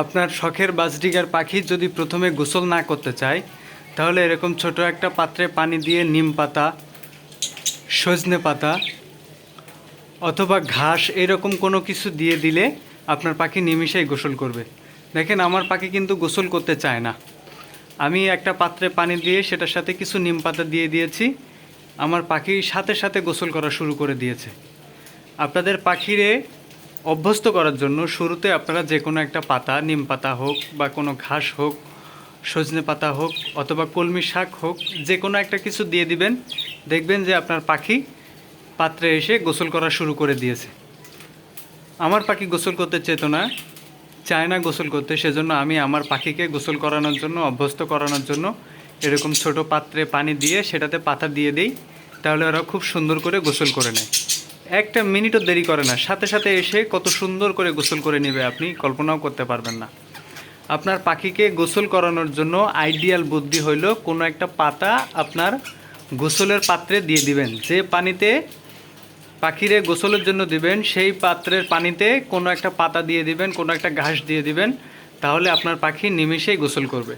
আপনার শখের বাজডিগার পাখি যদি প্রথমে গোসল না করতে চায়, তাহলে এরকম ছোট একটা পাত্রে পানি দিয়ে নিম পাতা, সজনে পাতা অথবা ঘাস এরকম কোনো কিছু দিয়ে দিলে আপনার পাখি নিমিষেই গোসল করবে। দেখেন, আমার পাখি কিন্তু গোসল করতে চায় না। আমি একটা পাত্রে পানি দিয়ে সেটার সাথে কিছু নিম পাতা দিয়ে দিয়েছি। আমার পাখি সাথে সাথে গোসল করা শুরু করে দিয়েছে। আপনাদের পাখিরে অভ্যস্ত করার জন্য শুরুতে আপনারা যে কোনো একটা পাতা, নিম পাতা হোক বা কোনো ঘাস হোক, সজনে পাতা হোক অথবা কলমি শাক হোক, যে কোনো একটা কিছু দিয়ে দিবেন। দেখবেন যে আপনার পাখি পাত্রে এসে গোসল করা শুরু করে দিয়েছে। আমার পাখি গোসল করতে চেত না চায় না গোসল করতে, সেজন্য আমি আমার পাখিকে গোসল করানোর জন্য, অভ্যস্ত করানোর জন্য এরকম ছোট পাত্রে পানি দিয়ে সেটাতে পাতা দিয়ে দিই, তাহলে ওরা খুব সুন্দর করে গোসল করে নেয়। একটা মিনিটও দেরি করে না। সাথে সাথে এসে কত সুন্দর করে গোসল করে নেবে আপনি, কল্পনাও করতে পারবেন না। আপনার পাখিকে গোসল করানোর জন্য আইডিয়াল বুদ্ধি হইল কোনো একটা পাতা আপনার গোসলের পাত্রে দিয়ে দিবেন। যে পানিতে পাখিরে গোসলের জন্য দিবেন, সেই পাত্রের পানিতে কোনো একটা পাতা দিয়ে দিবেন, কোনো একটা ঘাস দিয়ে দিবেন, তাহলে আপনার পাখি নিমিষেই গোসল করবে।